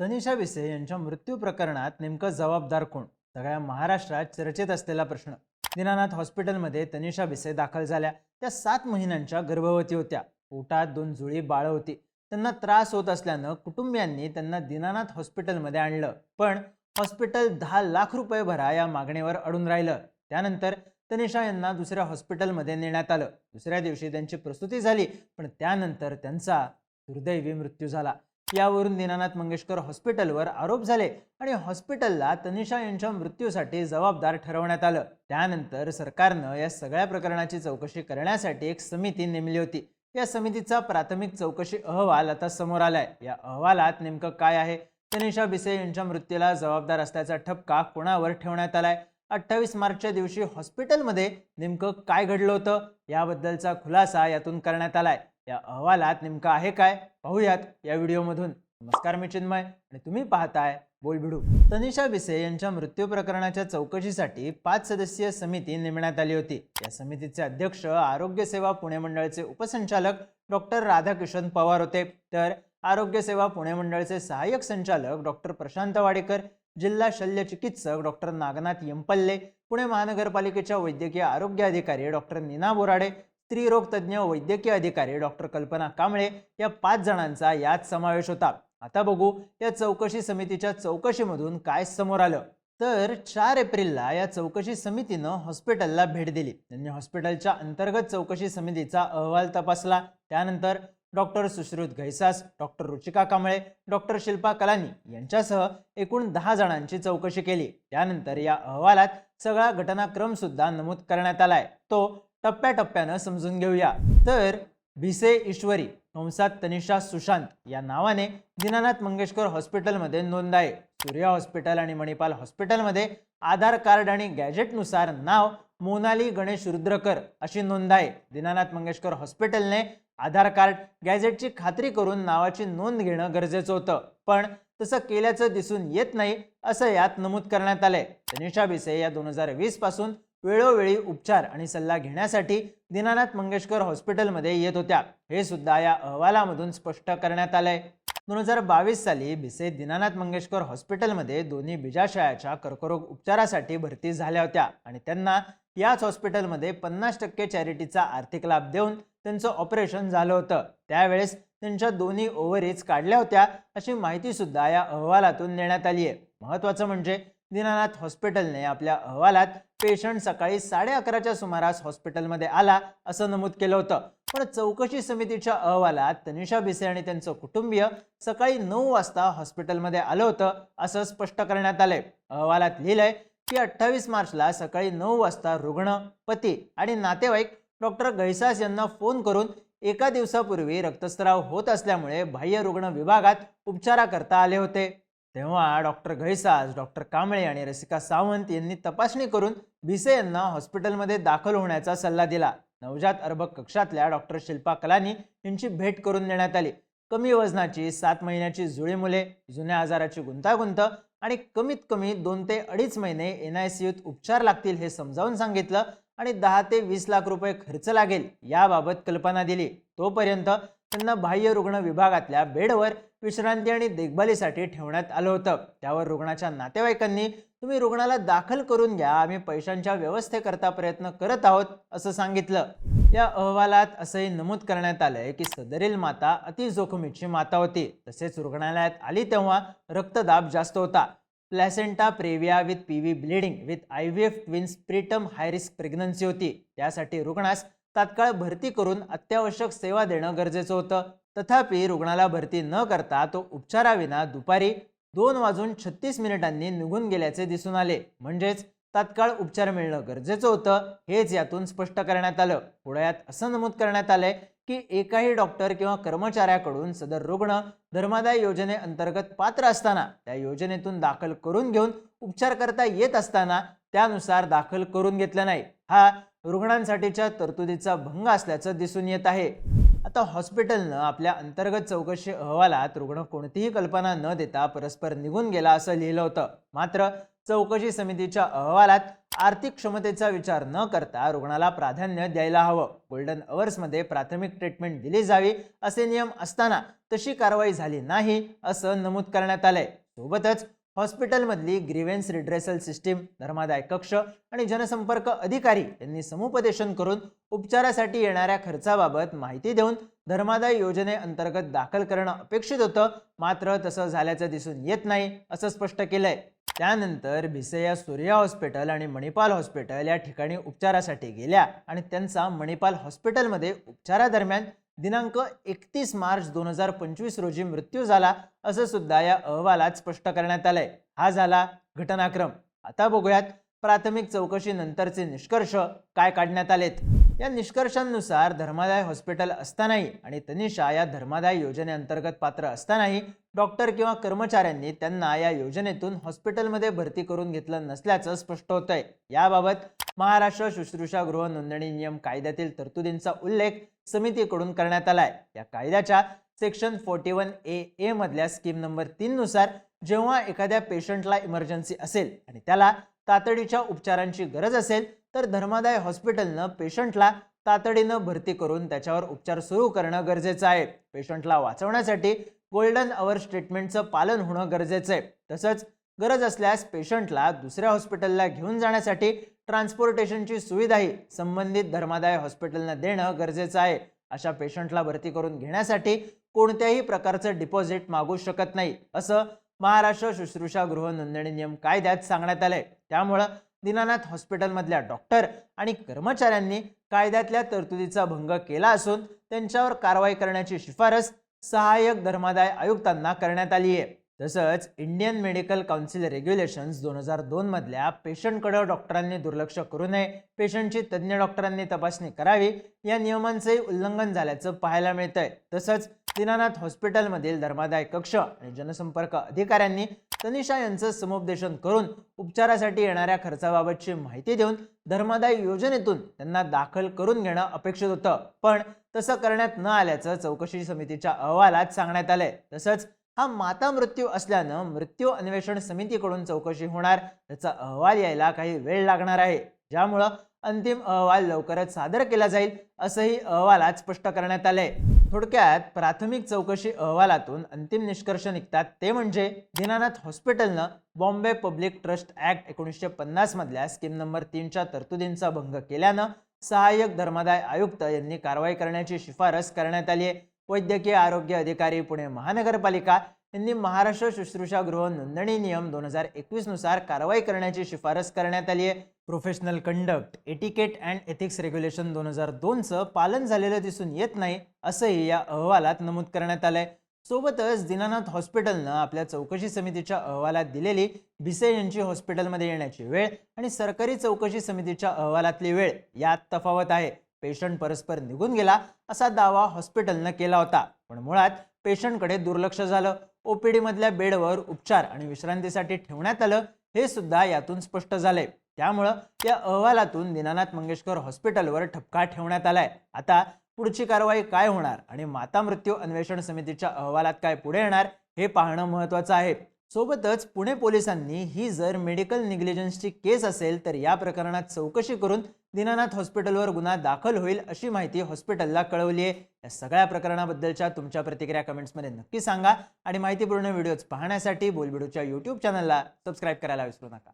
Tanisha vice यांच्या मृत्यू प्रकरणात नेमकं जबाबदार कोण? सगळ्या महाराष्ट्रात चर्चेत असलेला प्रश्न. दीनानाथ हॉस्पिटलमध्ये तनिषा विसे दाखल झाल्या. त्या सात महिन्यांच्या गर्भवती होत्या. पोटात दोन जुळी बाळं होती. त्यांना त्रास होत असल्यानं कुटुंबियांनी त्यांना दीनानाथ हॉस्पिटलमध्ये आणलं. पण हॉस्पिटल दहा लाख रुपये भरा या मागणीवर अडून राहिलं. त्यानंतर तनिषा यांना दुसऱ्या हॉस्पिटलमध्ये नेण्यात आलं. दुसऱ्या दिवशी त्यांची प्रसूती झाली पण त्यानंतर त्यांचा दुर्दैवी मृत्यू झाला. यावरून दीनानाथ मंगेशकर हॉस्पिटलवर आरोप झाले आणि हॉस्पिटलला तनिषा यांच्या मृत्यूसाठी जबाबदार ठरवण्यात आलं. त्यानंतर सरकारनं या सगळ्या प्रकरणाची चौकशी करण्यासाठी एक समिती नेमली होती. या समितीचा प्राथमिक चौकशी अहवाल आता समोर आलाय. या अहवालात नेमकं काय आहे? तनिषा बिसे यांच्या मृत्यूला जबाबदार असल्याचा ठपका कोणावर ठेवण्यात आलाय? अठ्ठावीस मार्चच्या दिवशी हॉस्पिटलमध्ये नेमकं काय घडलं होतं? याबद्दलचा खुलासा यातून करण्यात आलाय. या अहवालात नेमकं आहे काय? पाहूयात या व्हिडिओमधून. नमस्कार मी चिन्मय आणि तुम्ही पाहताय बोलभिडू तनिषा बिसे यांच्या मृत्यू प्रकरणाच्या चौकशीसाठी पाच सदस्यीय समिती नेमण्यात आली होती. या समितीचे अध्यक्ष आरोग्य सेवा पुणे मंडळाचे उपसंचालक डॉक्टर राधाकिशन पवार होते. तर आरोग्य सेवा पुणे मंडळाचे सहाय्यक संचालक डॉक्टर प्रशांत वाडेकर जिल्हा शल्य चिकित्सक डॉक्टर नागनाथ यंपल्ले पुणे महानगरपालिकेच्या वैद्यकीय आरोग्य अधिकारी डॉक्टर नीना बोराडे स्त्रीरोगतज्ञ वैद्यकीय अधिकारी डॉक्टर कल्पना कांबळे या पाच जणांचा यात समावेश होता. आता बघू या चौकशी समितीच्या चौकशीमधून काय समोर आलं. तर चार एप्रिलला या चौकशी समितीनं हॉस्पिटलला भेट दिली. त्यांनी हॉस्पिटलच्या अंतर्गत चौकशी समितीचा अहवाल तपासला. त्यानंतर doctor Sushrut Ghaisas doctor Ruchika Kamble doctor Shilpa Kalani यांच्यासह एकूण दहा जणांची चौकशी केली. त्यानंतर या अहवालात सगळा घटनाक्रम सुद्धा नमूद करण्यात आलाय. तो टप्प्याटप्प्यानं समजून घेऊया. तर भिसे ईश्वरी कंसात तनिषा सुशांत या नावाने दीनानाथ मंगेशकर हॉस्पिटलमध्ये नोंद आहे सूर्या हॉस्पिटल आणि मणिपाल हॉस्पिटलमध्ये आधार कार्ड आणि गॅजेटनुसार नाव मोनाली गणेश रुद्रकर अशी नोंद आहे दीनानाथ मंगेशकर हॉस्पिटलने आधार कार्ड गॅजेटची खात्री करून नावाची नोंद घेणं गरजेचं होतं. पण तसं केल्याचं दिसून येत नाही असं यात नमूद करण्यात आलंय. तनिषा भिसे या दोन हजार वीसपासून वेळोवेळी उपचार आणि सल्ला घेण्यासाठी दीनानाथ मंगेशकर हॉस्पिटलमध्ये येत होत्या. हे सुद्धा या अहवालामधून स्पष्ट करण्यात आलंय. दोन हजार बावीस साली भिसे दीनानाथ मंगेशकर हॉस्पिटलमध्ये दोन्ही बिजाशयाच्या कर्करोग उपचारासाठी भरती झाल्या होत्या आणि त्यांना याच हॉस्पिटलमध्ये पन्नास टक्के चॅरिटीचा आर्थिक लाभ देऊन त्यांचं ऑपरेशन झालं होतं. त्यावेळेस त्यांच्या दोन्ही ओव्हरीज काढल्या होत्या अशी माहिती सुद्धा या अहवालातून देण्यात आली आहे महत्त्वाचं म्हणजे दीनानाथ हॉस्पिटलने आपल्या अहवालात पेशंट सकाळी साडे अकराच्या सुमारास हॉस्पिटलमध्ये आला असं नमूद केलं होतं. पण चौकशी समितीच्या अहवालात तनिषा भिसे आणि त्यांचं कुटुंबीय सकाळी नऊ वाजता हॉस्पिटलमध्ये आलं होतं असं स्पष्ट करण्यात आलंय. अहवालात लिहिलंय की अठ्ठावीस मार्चला सकाळी नऊ वाजता रुग्ण पती आणि नातेवाईक डॉक्टर गैसास यांना फोन करून एका दिवसापूर्वी रक्तस्राव होत असल्यामुळे बाह्य रुग्ण विभागात उपचाराकरता आले होते. तेव्हा डॉक्टर घैसास डॉक्टर कांबळे आणि रसिका सावंत यांनी तपासणी करून भिसे यांना हॉस्पिटलमध्ये दाखल होण्याचा सल्ला दिला. नवजात अर्भक कक्षातल्या डॉक्टर शिल्पा कलानी यांची भेट करून देण्यात आली. कमी वजनाची सात महिन्याची जुळी मुले जुन्या आजाराची गुंतागुंत आणि कमीत कमी दोन ते अडीच महिने एन आय सी यूत उपचार लागतील हे समजावून सांगितलं आणि दहा ते वीस लाख रुपये खर्च लागेल याबाबत कल्पना दिली. तोपर्यंत त्यांना बाह्य रुग्ण विभागातल्या बेडवर विश्रांती आणि देखभालीसाठी ठेवण्यात आलं होतं. त्यावर रुग्णाच्या नातेवाईकांनी तुम्ही रुग्णाला दाखल करून घ्या. आम्ही पैशांच्या व्यवस्थेकरता प्रयत्न करत आहोत असं सांगितलं. या अहवालात असंही नमूद करण्यात आलंय की सदरील माता अतिजोखमीची माता होती. तसेच रुग्णालयात आली तेव्हा रक्तदाब जास्त होता. Placenta previa with P V bleeding with I V F twins preterm high risk pregnancy होती. त्यासाठी रुग्णास तात्काळ भरती करून अत्यावश्यक सेवा देणं गरजेचं होतं. तथापि रुग्णाला भरती न करता तो उपचाराविना दुपारी दोन वाजून छत्तीस मिनिटांनी निघून गेल्याचे दिसून आले. म्हणजेच तात्काळ उपचार मिळणं गरजेचं होतं हेच यातून स्पष्ट करण्यात आलं. पुढे यात असं नमूद करण्यात आलंय की एकाही डॉक्टर किंवा कर्मचाऱ्याकडून सदर रुग्ण धर्मादाय योजनेअंतर्गत पात्र असताना त्या योजनेतून दाखल करून घेऊन उपचार करता येत असताना त्यानुसार दाखल करून घेतलं नाही. हा रुग्णांसाठीच्या तरतुदीचा भंग असल्याचं दिसून येत आहे. आता हॉस्पिटलनं आपल्या अंतर्गत चौकशी अहवालात रुग्ण कोणतीही कल्पना न देता परस्पर निघून गेला असं लिहिलं होतं. मात्र चौकशी समितीच्या अहवालात आर्थिक क्षमतेचा विचार न करता रुग्णाला प्राधान्य द्यायला हवं. गोल्डन अवर्समध्ये प्राथमिक ट्रीटमेंट दिली जावी असे नियम असताना तशी कारवाई झाली नाही असं नमूद करण्यात आलंय. सोबतच हॉस्पिटलमधली ग्रीवेन्स रिड्रेसल सिस्टीम धर्मादाय कक्ष आणि जनसंपर्क अधिकारी यांनी समुपदेशन करून उपचारासाठी येणाऱ्या खर्चाबाबत माहिती देऊन धर्मादाय योजनेअंतर्गत दाखल करणं अपेक्षित होतं. मात्र तसं झाल्याचं दिसून येत नाही असं स्पष्ट केलंय. त्यानंतर भिसया सूर्या हॉस्पिटल आणि मणिपाल हॉस्पिटल या ठिकाणी उपचारासाठी गेल्या आणि त्यांचा मणिपाल हॉस्पिटलमध्ये उपचारादरम्यान दिनांक एकतीस मार्च दोन हजार पंचवीस रोजी मृत्यू झाला असं सुद्धा या अहवालात स्पष्ट करण्यात आलंय. हा झाला घटनाक्रम. आता बघूयात प्राथमिक चौकशी नंतरचे निष्कर्ष काय काढण्यात आलेत. या निष्कर्षांनुसार धर्मादाय हॉस्पिटल असतानाही आणि तनिषा या धर्मादाय योजनेअंतर्गत पात्र असतानाही डॉक्टर किंवा कर्मचाऱ्यांनी त्यांना या योजनेतून हॉस्पिटलमध्ये भरती करून घेतलं नसल्याचं स्पष्ट होत आहे याबाबत महाराष्ट्र शुश्रूषा गृह नोंदणी नियम कायद्यातील तरतुदींचा उल्लेख समितीकडून करण्यात आलाय. या कायद्याच्या section forty one A A मधल्या स्कीम नंबर तीन नुसार जेव्हा एखाद्या पेशंटला इमर्जन्सी असेल आणि त्याला तातडीच्या उपचारांची गरज असेल तर धर्मादाय हॉस्पिटलनं पेशंटला तातडीनं भरती करून त्याच्यावर उपचार सुरू करणं गरजेचं आहे. पेशंटला वाचवण्यासाठी गोल्डन अवर ट्रीटमेंटचं पालन होणं गरजेचं आहे. तसंच गरज असल्यास पेशंटला दुसऱ्या हॉस्पिटलला घेऊन जाण्यासाठी ट्रान्सपोर्टेशनची सुविधाही संबंधित धर्मादाय हॉस्पिटलनं देणं गरजेचं आहे. अशा पेशंटला भरती करून घेण्यासाठी कोणत्याही प्रकारचं डिपॉझिट मागू शकत नाही असं महाराष्ट्र शुश्रूषा गृह नोंदणी नियम कायद्यात सांगण्यात आलंय. त्यामुळं दीनानाथ हॉस्पिटलमधल्या डॉक्टर आणि कर्मचाऱ्यांनी कायद्यातल्या तरतुदीचा भंग केला असून त्यांच्यावर कारवाई करण्याची शिफारस सहाय्यक धर्मादाय आयुक्तांना करण्यात आली आहे तसंच इंडियन मेडिकल काउन्सिल रेग्युलेशन्स दोन हजार दोनमधल्या पेशंटकडं डॉक्टरांनी दुर्लक्ष करू नये पेशंटची तज्ज्ञ डॉक्टरांनी तपासणी करावी या नियमांचंही उल्लंघन झाल्याचं पाहायला मिळतंय. तसंच दीनानाथ हॉस्पिटलमधील धर्मादाय कक्ष आणि जनसंपर्क अधिकाऱ्यांनी तनिषा यांचं समुपदेशन करून उपचारासाठी येणाऱ्या खर्चाबाबतची माहिती देऊन धर्मादाय योजनेतून त्यांना दाखल करून घेणं अपेक्षित होतं. पण तसं करण्यात न आल्याचं चौकशी समितीच्या अहवालात सांगण्यात आलंय. तसंच हा माता मृत्यू असल्यानं मृत्यू अन्वेषण समितीकडून चौकशी होणार. त्याचा अहवाल यायला काही वेळ लागणार आहे. ज्यामुळं अंतिम अहवाल लवकरच सादर केला जाईल असंही अहवालात स्पष्ट करण्यात आलंय. थोडक्यात प्राथमिक चौकशी अहवालातून अंतिम निष्कर्ष निघतात. ते म्हणजे दीनानाथ हॉस्पिटलनं बॉम्बे पब्लिक ट्रस्ट ऍक्ट एकोणीसशे पन्नास मधल्या स्कीम नंबर तीनच्या तरतुदींचा भंग केल्यानं सहाय्यक धर्मादाय आयुक्त यांनी कारवाई करण्याची शिफारस करण्यात आली आहे. वैद्यकीय आरोग्य अधिकारी पुणे महानगरपालिका यांनी महाराष्ट्र शुश्रूषा गृह नोंदणी नियम दोन हजार एकवीसनुसार कारवाई करण्याची शिफारस करण्यात आली आहे. Professional conduct etiquette and ethics regulation दोन हजार दोनचं पालन झालेलं दिसून येत नाही असंही या अहवालात नमूद करण्यात आलंय. सोबतच दीनानाथ हॉस्पिटलनं आपल्या चौकशी समितीच्या अहवालात दिलेली भिसे यांची हॉस्पिटलमध्ये येण्याची वेळ आणि सरकारी चौकशी समितीच्या अहवालातली वेळ यात तफावत आहे. पेशंट परस्पर निघून गेला असा दावा हॉस्पिटलनं केला होता. पण मुळात पेशंटकडे दुर्लक्ष झालं. ओपीडीमधल्या बेडवर उपचार आणि विश्रांतीसाठी ठेवण्यात आलं हे सुद्धा यातून स्पष्ट झालंय. त्यामुळं या अहवालातून दीनानाथ मंगेशकर हॉस्पिटलवर ठपका ठेवण्यात आलाय. आता पुढची कारवाई काय होणार आणि माता मृत्यू अन्वेषण समितीच्या अहवालात काय पुढे येणार हे पाहणं महत्वाचं आहे. सोबतच पुणे पोलिसांनी ही जर मेडिकल निग्लिजन्सची केस असेल तर या प्रकरणात चौकशी करून दीनानाथ हॉस्पिटलवर गुन्हा दाखल होईल अशी माहिती हॉस्पिटलला कळवली आहे. या सगळ्या प्रकरणाबद्दलच्या तुमच्या प्रतिक्रिया कमेंट्समध्ये नक्की सांगा. आणि माहितीपूर्ण व्हिडिओज पाहण्यासाठी बोलबिडूच्या यूट्यूब चॅनलला सबस्क्राईब करायला विसरू नका.